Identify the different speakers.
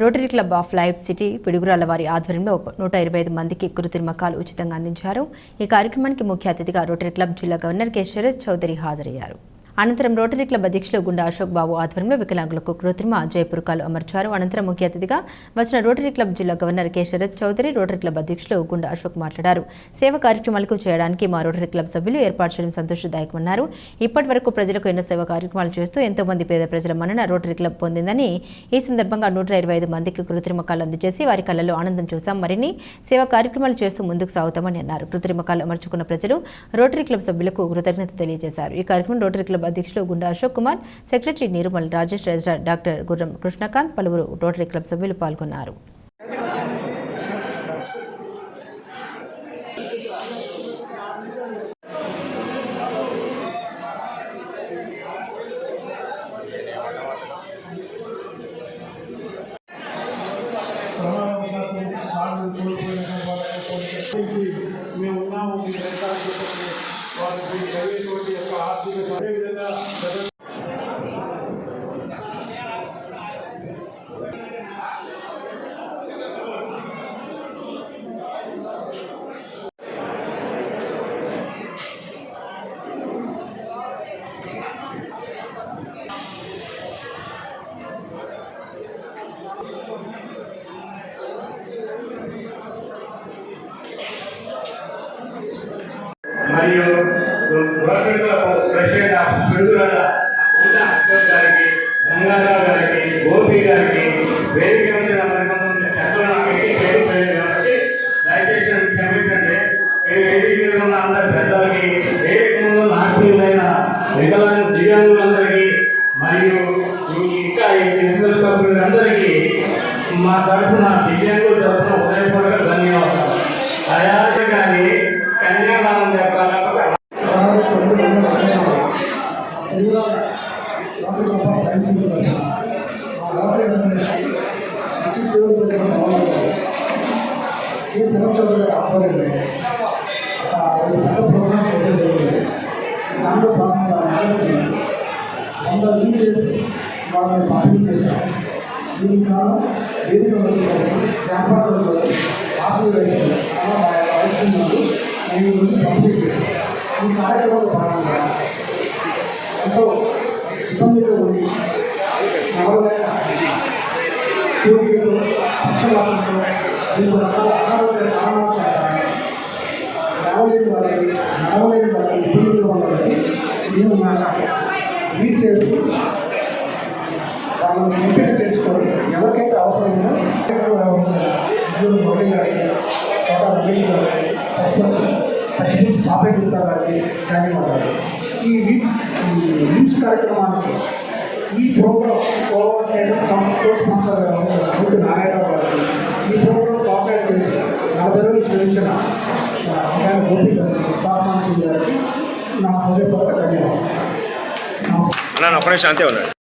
Speaker 1: Rotary Club of Life City Piduguralla వారి ఆధ్వర్యంలో నూట ఇరవై ఐదు మందికి కృత్రిమకాలు ఉచితంగా అందించారు. ఈ కార్యక్రమానికి ముఖ్య అతిథిగా రోటరీ క్లబ్ జిల్లా గవర్నర్ కె. శరత్ చౌదరి హాజరయ్యారు. అనంతరం రోటరీ క్లబ్ అధ్యక్షులు గుండా అశోక్ బాబు ఆధ్వర్యంలో వికలాంగులకు కృత్రిమ జయపురకాలు అమర్చారు. అనంతరం ముఖ్య అతిథిగా వచ్చిన రోటరీ క్లబ్ జిల్లా governor K. Sarath Chowdary Rotary Club అధ్యక్షులు గుండా అశోక్ మాట్లాడారు. సేవ కార్యక్రమాలకు చేయడానికి మా రోటరీ క్లబ్ సభ్యులు ఏర్పాటు చేయడం సంతోషదాయకమన్నారు. ఇప్పటి వరకు ప్రజలకు ఎన్నో సేవ కార్యక్రమాలు చేస్తూ ఎంతో మంది పేద ప్రజల మన్నన రోటరీ క్లబ్ పొందిందని ఈ సందర్భంగా నూట ఇరవై ఐదు మందికి కృత్రిమ కాలు అందజేసి వారి కళ్ళలో ఆనందం చూసాం మరిన్ని సేవా కార్యక్రమాలు చేస్తూ ముందుకు సాగుతామని అన్నారు. కృత్రిమ కాలు అమర్చుకున్న ప్రజలు రోటరీ క్లబ్ సభ్యులకు కృతజ్ఞత తెలియజేశారు. ఈ కార్యక్రమం రోటరీ క్లబ్ అధ్యక్షులు Gunda Ashok Kumar secretary Neerumal Rajesh treasurer doctor Gurram Krishnakanth పలువురు రోటరీ క్లబ్ సభ్యులు పాల్గొన్నారు
Speaker 2: మేము ఉన్నాము మీ కలిగేటువంటి యొక్క ఆర్థిక అదేవిధంగా
Speaker 3: మరియు ప్రెసిడెంట్ ఆఫ్ పిడుగుల ఉన్న అశోక్ గారికి గంగారావు గారికి గోపి గారికి వేదిక మీద మరికొంతమంది పెద్దలు నాకు ఎక్కి కాబట్టి దయచేసి నన్ను క్షమించండి. వేదిక మీద ఉన్న అందరి పెద్దలకి వేదిక ముందు వికలాంగ దివ్యాంగులందరికీ మరియు ఇంకా ఈ తెలుగు సభ్యులందరికీ మా తరఫున దివ్యాంగులు
Speaker 4: వాళ్ళని పంపిణీ చేశారు. దీని కాలం వేదిక వ్యాపారులు హాస్పిటల్ అలా అవసరములు నేను రోజు పంపిణీ ఈ కార్యక్రమంలో భాగంగా ఎంతో ఇబ్బందిగా ఉంది. కోరికలు వివిధ రకాల అనారోగ్య కారణాలు వాళ్ళకి నడవలేని వాళ్ళకి ఇబ్బందులు ఉన్నది నేను నా వీల్ చేస్తూ వాళ్ళు ఎంపిక చేసుకోవాలి. ఎవరికైతే అవసరమైనా ఇందులో మోడీ గారికి రమేష్ గారికి పచ్చిపుచ్చి పాపే గుప్తా గారికి ధన్యవాదాలు ఈ న్యూస్ కార్యక్రమానికి ఈ programme coordinator co sponsor Murthy Narayanarao గారికి ఈ ప్రోగ్రామ్ కోఆపరేట్ చేసి నలభై రోజులు శ్రమించిన ఆయన గోపి గారికి పాపమాన్ సింగ్ గారికి నా హృదయపూర్వక ధన్యవాదాలు.
Speaker 5: అన్న అంతే ఉన్నాడు.